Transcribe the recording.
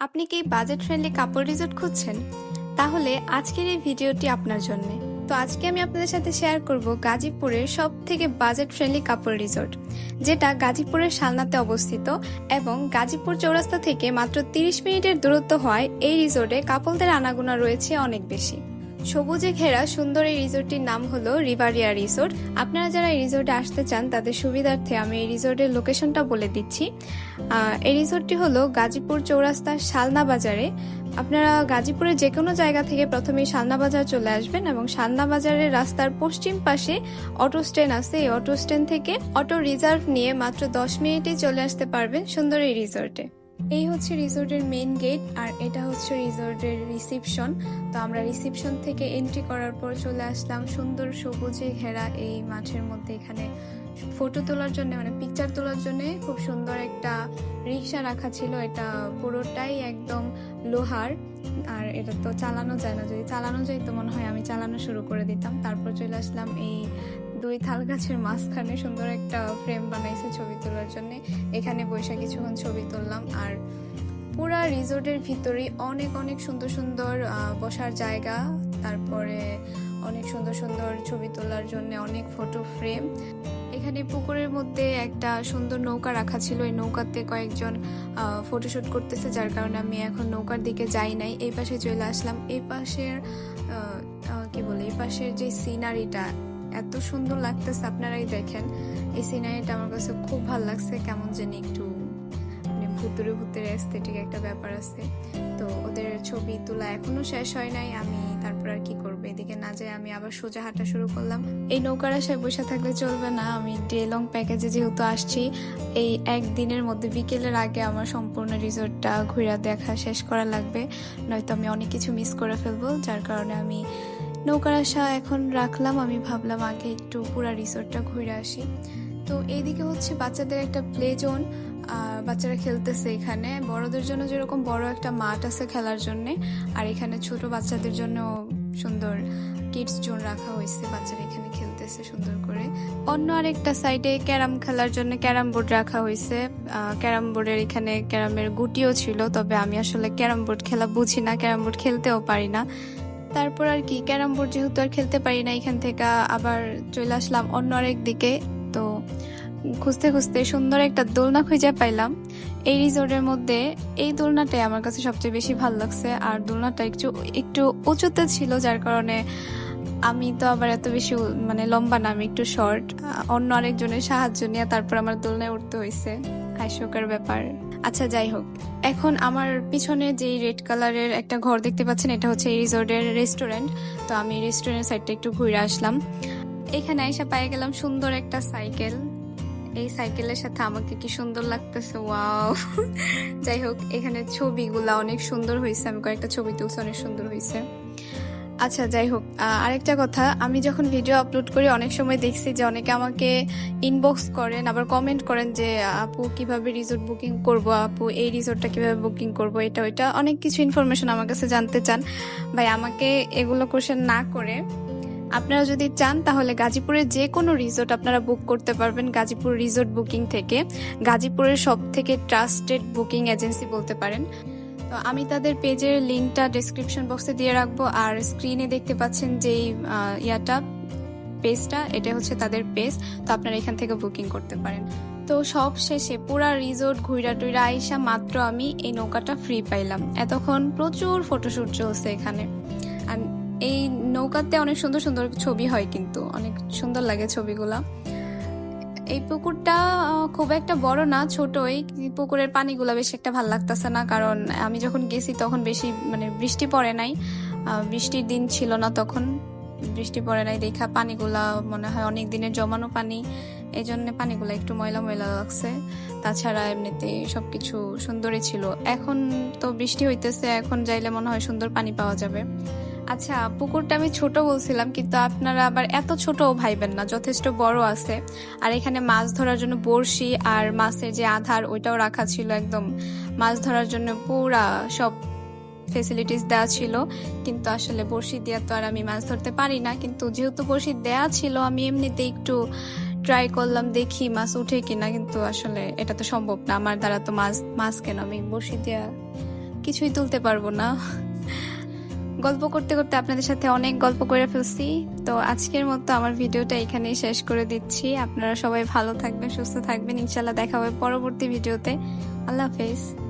আপনি কি budget friendly কাপড় রিসোর্ট খুঁজছেন? তাহলে আজকের এই ভিডিওটি আপনার জন্য। তো আজকে আমি আপনাদের সাথে শেয়ার করব গাজীপুরের সব থেকে বাজেট ফ্রেন্ডলি কাপড় রিসোর্ট যেটা গাজীপুরের শালনাতে অবস্থিত এবং গাজীপুর চৌরাস্তা থেকে মাত্র 30 মিনিটের দূরত্ব হয় এই রিসোর্টে কাপলদের আনাগোনা রয়েছে অনেক বেশি। সবুজে ঘেরা সুন্দর এই রিসোর্টটির নাম হলো রিভারিয়া রিসোর্ট। আপনারা যারা এই রিসোর্টে আসতে চান, তাদের সুবিধার্থে আমি এই রিসোর্টের লোকেশনটা বলে দিচ্ছি। এই রিসোর্টটি হলো গাজীপুর চৌরাস্তার শালনা বাজারে। আপনারা গাজীপুরের যে কোনো জায়গা থেকে প্রথমে শালনা বাজার চলে আসবেন এবং শালনা বাজারের রাস্তার পশ্চিম পাশে অটো স্ট্যান্ড আছে। এই অটো স্ট্যান্ড থেকে অটো রিজার্ভ নিয়ে মাত্র দশ মিনিটেই চলে আসতে পারবেন সুন্দর এই রিসোর্টে। এই হচ্ছে রিসোর্টের মেইন গেট আর এটা হচ্ছে রিসোর্টের রিসিপশন। তো আমরা রিসিপশন থেকে এন্ট্রি করার পর চলে আসলাম সুন্দর সবুজে ঘেরা এই মাঠের মধ্যে এখানে। ফটো তোলার জন্য মানে পিকচার তোলার জন্য খুব সুন্দর একটা রিক্সা রাখা ছিল। এটা পুরোটাই একদম লোহার। আর এটা তো চালানো যায় না। যদি চালানো যায় তো মনে হয় আমি চালানো শুরু করে দিতাম। তারপর চলে আসলাম এই দুই থাল গাছের মাঝখানে সুন্দর একটা ফ্রেম বানাইছে ছবি তোলার জন্য। এখানে বসে কিছুক্ষণ ছবি তুললাম আর পুরা রিসোর্টের ভিতরে অনেক অনেক সুন্দর সুন্দর বসার জায়গা। তারপরে অনেক সুন্দর সুন্দর ছবি তোলার জন্য অনেক ফটো ফ্রেম এখানে পুকুরের মধ্যে একটা সুন্দর নৌকা রাখা ছিল। এই নৌকাতে কয়েকজন ফটোশুট করতেছে, যার কারণে আমি এখন নৌকার দিকে যাই নাই। এই পাশে চলে আসলাম। এই পাশের কি বলে? এই পাশের যে সিনারিটা এত সুন্দর লাগতেছে আপনারাই দেখেন। এই সিনারিটা আমার কাছে খুব ভালো লাগছে, কেমন জানি একটু মানে ভুতুরে ভুতুরে এস্থেটিক একটা ব্যাপার আছে। তো ওদের ছবি তোলা এখনও শেষ হয় নাই, আমি তারপর আর কি করব? এদিকে না যায় আমি আবার সোজা হাঁটা শুরু করলাম। এই নৌকার আশায় বসে থাকলে চলবে না, আমি ডে লং প্যাকেজে যেহেতু আসছি, এই একদিনের মধ্যে বিকেলের আগে আমার সম্পূর্ণ রিসোর্টটা ঘুরে দেখা শেষ করা লাগবে। নয়তো আমি অনেক কিছু মিস করে ফেলব, যার কারণে আমি নৌকার আশা এখন রাখলাম, আমি ভাবলাম আগে একটু পুরা রিসোর্টটা ঘুরে আসি। তো এইদিকে হচ্ছে বাচ্চাদের একটা প্লে জোন বাচ্চারা খেলতেছে এখানে। বড়দের জন্য যেরকম বড় একটা মাঠ আছে খেলার জন্য, আর এখানে ছোট বাচ্চাদের জন্য সুন্দর কিডস জোন রাখা হয়েছে, বাচ্চারা এখানে খেলতেছে সুন্দর করে। অন্য আরেকটা সাইডে ক্যারাম খেলার জন্য ক্যারাম বোর্ড রাখা হয়েছে। ক্যারাম বোর্ডের এখানে ক্যারামের গুটিও ছিল, তবে আমি আসলে ক্যারাম বোর্ড খেলা বুঝি না, ক্যারাম বোর্ড খেলতেও পারি না। তারপর আর কি, ক্যারাম বোর্ড যেহেতু আর খেলতে পারি না এখান থেকে, আবার চলে আসলাম অন্য আরেক দিকে। তো খুঁজতে খুঁজতে সুন্দর একটা দোলনা খুঁজে পাইলাম। এই রিসোর্টের মধ্যে এই দোলনাটাই আমার কাছে সবচেয়ে বেশি ভালো লাগছে, আর দোলনাটা একটু একটু উঁচুতে ছিল, যার কারণে আমি তো আবার এত বেশি মানে লম্বা না, আমি একটু শর্ট। অন্য আরেকজনের সাহায্য নিয়ে তারপর আমার দোলনায় উঠতে হয়েছে হাস্যকর ব্যাপার। আচ্ছা যাই হোক। এখন আমার পিছনে যেই রেড কালারের একটা ঘর দেখতে পাচ্ছেন, এটা হচ্ছে এই রিসোর্টের রেস্টুরেন্ট। তো আমি রেস্টুরেন্ট সাইডটা একটু ঘুরে আসলাম। এখানে এসে পেয়ে গেলাম সুন্দর একটা সাইকেল। এই সাইকেলের সাথে আমাকে কি সুন্দর লাগতেছে, ওয়াও। যাই হোক, এখানে ছবিগুলা অনেক সুন্দর হয়েছে আমি কয়েকটা ছবি তুলছি, অনেক সুন্দর হয়েছে আচ্ছা যাই হোক আরেকটা কথা, আমি যখন ভিডিও আপলোড করি, অনেক সময় দেখছি যে অনেকে আমাকে ইনবক্স করেন, আবার কমেন্ট করেন যে, আপু, কীভাবে রিসোর্ট বুকিং করব? আপু, এই রিসোর্টটা কীভাবে বুকিং করব? এটা, ওইটা। অনেক কিছু ইনফরমেশন আমার কাছে জানতে চান। ভাই, আমাকে এগুলো কোশ্চেন না করে, আপনারা যদি চান, তাহলে গাজীপুরের যে কোনো রিসোর্ট আপনারা বুক করতে পারবেন, গাজীপুর রিসোর্ট বুকিং থেকে। গাজীপুরের সব থেকে ট্রাস্টেড বুকিং এজেন্সি বলতে পারেন। তো আমি তাদের পেজের লিঙ্কটা ডেসক্রিপশন বক্সে দিয়ে রাখব, আর স্ক্রিনে দেখতে পাচ্ছেন যেই ইয়াটা, পেজটা, এটা হচ্ছে তাদের পেজ, তো আপনারা এখান থেকে বুকিং করতে পারেন। তো সব শেষে পুরা রিসোর্ট ঘুইরা টুইরা আইসা মাত্র আমি এই নৌকাটা ফ্রি পাইলাম। এতক্ষণ প্রচুর ফটোশুট চলছে এখানে। আর এই নৌকাতে অনেক সুন্দর সুন্দর ছবি হয় কিন্তু, অনেক সুন্দর লাগে ছবিগুলা। এই পুকুরটা খুব একটা বড় না, ছোটই। পুকুরের পানিগুলা বেশি একটা ভালো লাগতেছে না, কারণ আমি যখন গেছি তখন বেশি মানে বৃষ্টি পড়ে নাই। বৃষ্টির দিন ছিল না তখন। বৃষ্টি পড়ে নাই দেখা, পানিগুলা মনে হয় অনেক দিনের জমানো পানি। এই জন্য পানিগুলা একটু ময়লা ময়লা লাগছে। তাছাড়া এমনিতে সবকিছু সুন্দরই ছিল। এখন তো বৃষ্টি হইতেছে, এখন যাইলে মনে হয় সুন্দর পানি পাওয়া যাবে। আচ্ছা পুকুরটা আমি ছোট বলছিলাম, কিন্তু আপনারা আবার এত ছোট ভাইবেন না, যথেষ্ট বড় আছে। আর এখানে মাছ ধরার জন্য বড়শি আর মাছের যে আধার, ওইটাও রাখা ছিল একদম। মাছ ধরার জন্য পুরা সব ফেসিলিটিস দেওয়া ছিল, কিন্তু আসলে বড়শি দিয়ে তো আর আমি মাছ ধরতে পারি না। কিন্তু যেহেতু বড়শি দেওয়া ছিল, আমি এমনিতে একটু ট্রাই করলাম দেখি মাছ উঠে কিনা, কিন্তু আসলে এটা তো সম্ভব না। আমার দ্বারা তো মাছ মাছ কেন? আমি বড়শি দেওয়া কিছুই তুলতে পারব না। গল্প করতে করতে আপনাদের সাথে অনেক গল্প করে ফেলছি। তো আজকের মতো আমার ভিডিওটা এখানেই শেষ করে দিচ্ছি। আপনারা সবাই ভালো থাকবেন, সুস্থ থাকবেন। ইনশাল্লাহ দেখা হবে পরবর্তী ভিডিওতে। আল্লাহ হাফেজ।